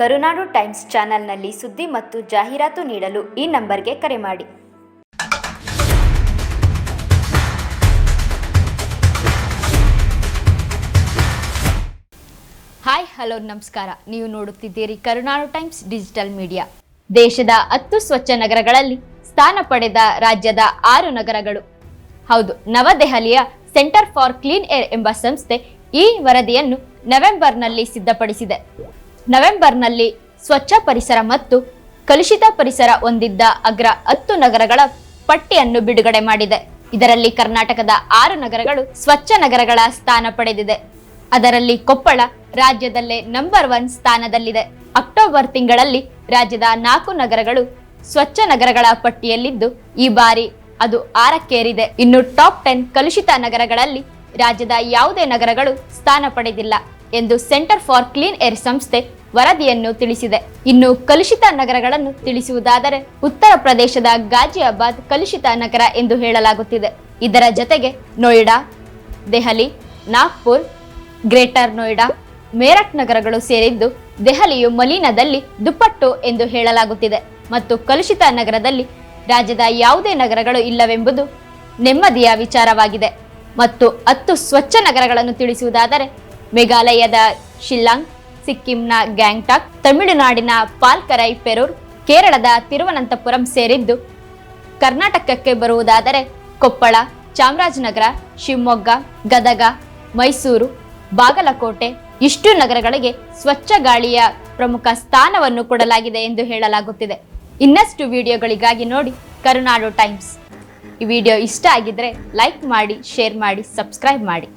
ಕರುನಾಡು times ಚಾನೆಲ್ನಲ್ಲಿ ಸುದ್ದಿ ಮತ್ತು ಜಾಹೀರಾತು ನೀಡಲು ಈ ನಂಬರ್ಗೆ ಕರೆ ಮಾಡಿ. ಹಾಯ್, ಹಲೋ, ನಮಸ್ಕಾರ. ನೀವು ನೋಡುತ್ತಿದ್ದೀರಿ ಕರುನಾಡು ಟೈಮ್ಸ್ ಡಿಜಿಟಲ್ ಮೀಡಿಯಾ. ದೇಶದ ಹತ್ತು ಸ್ವಚ್ಛ ನಗರಗಳಲ್ಲಿ ಸ್ಥಾನ ಪಡೆದ ರಾಜ್ಯದ ಆರು ನಗರಗಳು. ಹೌದು, ನವದೆಹಲಿಯ ಸೆಂಟರ್ ಫಾರ್ ಕ್ಲೀನ್ ಏರ್ ಎಂಬ ಸಂಸ್ಥೆ ಈ ವರದಿಯನ್ನು ನವೆಂಬರ್ನಲ್ಲಿ ಸಿದ್ಧಪಡಿಸಿದೆ. ನವೆಂಬರ್ನಲ್ಲಿ ಸ್ವಚ್ಛ ಪರಿಸರ ಮತ್ತು ಕಲುಷಿತ ಪರಿಸರ ಹೊಂದಿದ್ದ ಅಗ್ರ ಹತ್ತು ನಗರಗಳ ಪಟ್ಟಿಯನ್ನು ಬಿಡುಗಡೆ ಮಾಡಿದೆ. ಇದರಲ್ಲಿ ಕರ್ನಾಟಕದ ಆರು ನಗರಗಳು ಸ್ವಚ್ಛ ನಗರಗಳ ಸ್ಥಾನ ಪಡೆದಿದೆ. ಅದರಲ್ಲಿ ಕೊಪ್ಪಳ ರಾಜ್ಯದಲ್ಲೇ ನಂಬರ್ ಒನ್ ಸ್ಥಾನದಲ್ಲಿದೆ. ಅಕ್ಟೋಬರ್ ತಿಂಗಳಲ್ಲಿ ರಾಜ್ಯದ ನಾಲ್ಕು ನಗರಗಳು ಸ್ವಚ್ಛ ನಗರಗಳ ಪಟ್ಟಿಯಲ್ಲಿದ್ದು, ಈ ಬಾರಿ ಅದು ಆರಕ್ಕೇರಿದೆ. ಇನ್ನು ಟಾಪ್ ಟೆನ್ ಕಲುಷಿತ ನಗರಗಳಲ್ಲಿ ರಾಜ್ಯದ ಯಾವುದೇ ನಗರಗಳು ಸ್ಥಾನ ಪಡೆದಿಲ್ಲ. ಎಂದು ಸೆಂಟರ್ ಫಾರ್ ಕ್ಲೀನ್ ಏರ್ ಸಂಸ್ಥೆ ವರದಿಯನ್ನು ತಿಳಿಸಿದೆ. ಇನ್ನು ಕಲುಷಿತ ನಗರಗಳನ್ನು ತಿಳಿಸುವುದಾದರೆ ಉತ್ತರ ಪ್ರದೇಶದ ಗಾಜಿಯಾಬಾದ್ ಕಲುಷಿತ ನಗರ ಎಂದು ಹೇಳಲಾಗುತ್ತಿದೆ. ಇದರ ಜತೆಗೆ ನೋಯ್ಡಾ, ದೆಹಲಿ, ನಾಗ್ಪುರ್, ಗ್ರೇಟರ್ ನೋಯ್ಡಾ, ಮೇರಠ್ ನಗರಗಳು ಸೇರಿದ್ದು ದೆಹಲಿಯು ಮಲಿನದಲ್ಲಿ ದುಪ್ಪಟ್ಟು ಎಂದು ಹೇಳಲಾಗುತ್ತಿದೆ. ಮತ್ತು ಕಲುಷಿತ ನಗರದಲ್ಲಿ ರಾಜ್ಯದ ಯಾವುದೇ ನಗರಗಳು ಇಲ್ಲವೆಂಬುದು ನೆಮ್ಮದಿಯ ವಿಚಾರವಾಗಿದೆ. ಮತ್ತು ಹತ್ತು ಸ್ವಚ್ಛ ನಗರಗಳನ್ನು ತಿಳಿಸುವುದಾದರೆ ಮೇಘಾಲಯದ ಶಿಲ್ಲಾಂಗ್, ಸಿಕ್ಕಿಂನ ಗ್ಯಾಂಗ್ಟಾಕ್, ತಮಿಳುನಾಡಿನ ಪಾಲ್ಕರೈ, ಪೆರೂರ್, ಕೇರಳದ ತಿರುವನಂತಪುರಂ ಸೇರಿದ್ದು ಕರ್ನಾಟಕಕ್ಕೆ ಬರುವುದಾದರೆ ಕೊಪ್ಪಳ, ಚಾಮರಾಜನಗರ, ಶಿವಮೊಗ್ಗ, ಗದಗ, ಮೈಸೂರು, ಬಾಗಲಕೋಟೆ ಇಷ್ಟು ನಗರಗಳಿಗೆ ಸ್ವಚ್ಛ ಗಾಳಿಯ ಪ್ರಮುಖ ಸ್ಥಾನವನ್ನು ಕೊಡಲಾಗಿದೆ ಎಂದು ಹೇಳಲಾಗುತ್ತಿದೆ. ಇನ್ನಷ್ಟು ವಿಡಿಯೋಗಳಿಗಾಗಿ ನೋಡಿ ಕರುನಾಡು ಟೈಮ್ಸ್. ಈ ವಿಡಿಯೋ ಇಷ್ಟ ಆಗಿದ್ರೆ ಲೈಕ್ ಮಾಡಿ, ಶೇರ್ ಮಾಡಿ, ಸಬ್ಸ್ಕ್ರೈಬ್ ಮಾಡಿ.